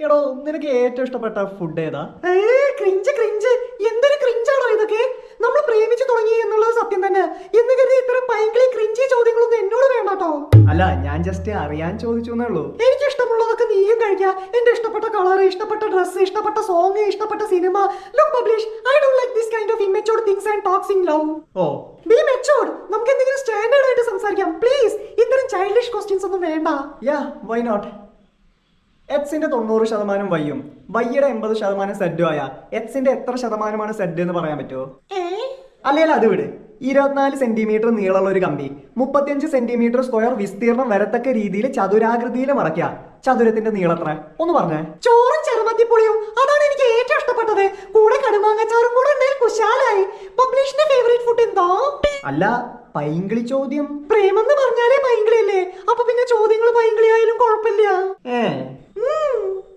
എടോ നിനക്ക് ഏറ്റവും ഇഷ്ടപ്പെട്ട ഫുഡ് ഏതാ? ക്രിഞ്ച് ക്രിഞ്ച് എന്തൊരു ക്രിഞ്ചാണോ ഇതൊക്കെ? നമ്മൾ പ്രേമിച്ചു തുടങ്ങി എന്നുള്ളത് സത്യം തന്നെ. എന്ന് കരുതി ഇത്തരം ഭയങ്കര ക്രിഞ്ചി ചോദ്യങ്ങളൊന്നും എന്നോട് വേണ്ട കേട്ടോ അല്ല ഞാൻ ജസ്റ്റ് അറിയാൻ ചോദിച്ചു എന്നേ ഉള്ളൂ. എനിക്ക് ഇഷ്ടമുള്ളതൊക്കെ നീയും കഴിക്കുക എന്റെ ഇഷ്ടപ്പെട്ട കളർ ഇഷ്ടപ്പെട്ട ഡ്രസ്സ് ഇഷ്ടപ്പെട്ട സോങ് ഇഷ്ടപ്പെട്ട cinema look publish I do like this kind of immatured things and talks in love oh. Be matured നമുക്ക് എന്തെങ്കിലും സ്റ്റാൻഡേർഡ് ആയിട്ട് സംസാരിക്കാം. പ്ലീസ് ഇത്തരം ചൈൽഡിഷ് ക്വസ്റ്റ്യൻസ് ഒന്നും വേണ്ട. യാ വൈ നോട്ട് എക്സിന്റെ തൊണ്ണൂറ് ശതമാനം വൈയും വൈയുടെ എൺപത് ശതമാനം സെഡും ആയ എക്സിന്റെ എത്ര ശതമാനമാണ് സെഡ് എന്ന് പറയാൻ പറ്റുമോ അല്ലെങ്കിൽ അത് വിട്. ഇരുപത്തിനാല് സെന്റിമീറ്റർ നീളമുള്ള ഒരു കമ്പി മുപ്പത്തിയഞ്ച് സെന്റിമീറ്റർ സ്ക്വയർ വിസ്തീർണം വരത്തക്ക രീതിയിൽ ചതുരാകൃതിയിൽ മറയ്ക്കുക. ചതുരത്തിന്റെ നീളത്ര ഒന്ന് പറഞ്ഞേ. ചോറും ചെറുമത്തിപ്പൊളിയും അതാണ് എനിക്ക് ഏറ്റവും ഇഷ്ടപ്പെട്ടത്. കൂടെ കടുമാങ്ങച്ചാറും കൂടെ കുശാലായി. പബ്ലിഷിന്റെ ഫേവറേറ്റ് ഫുഡ് എന്താ? അല്ല പൈങ്കിളി ചോദ്യം. പ്രേമെന്ന് പറഞ്ഞാലേ പൈങ്കിളിയല്ലേ. അപ്പൊ പിന്നെ ചോദ്യങ്ങൾ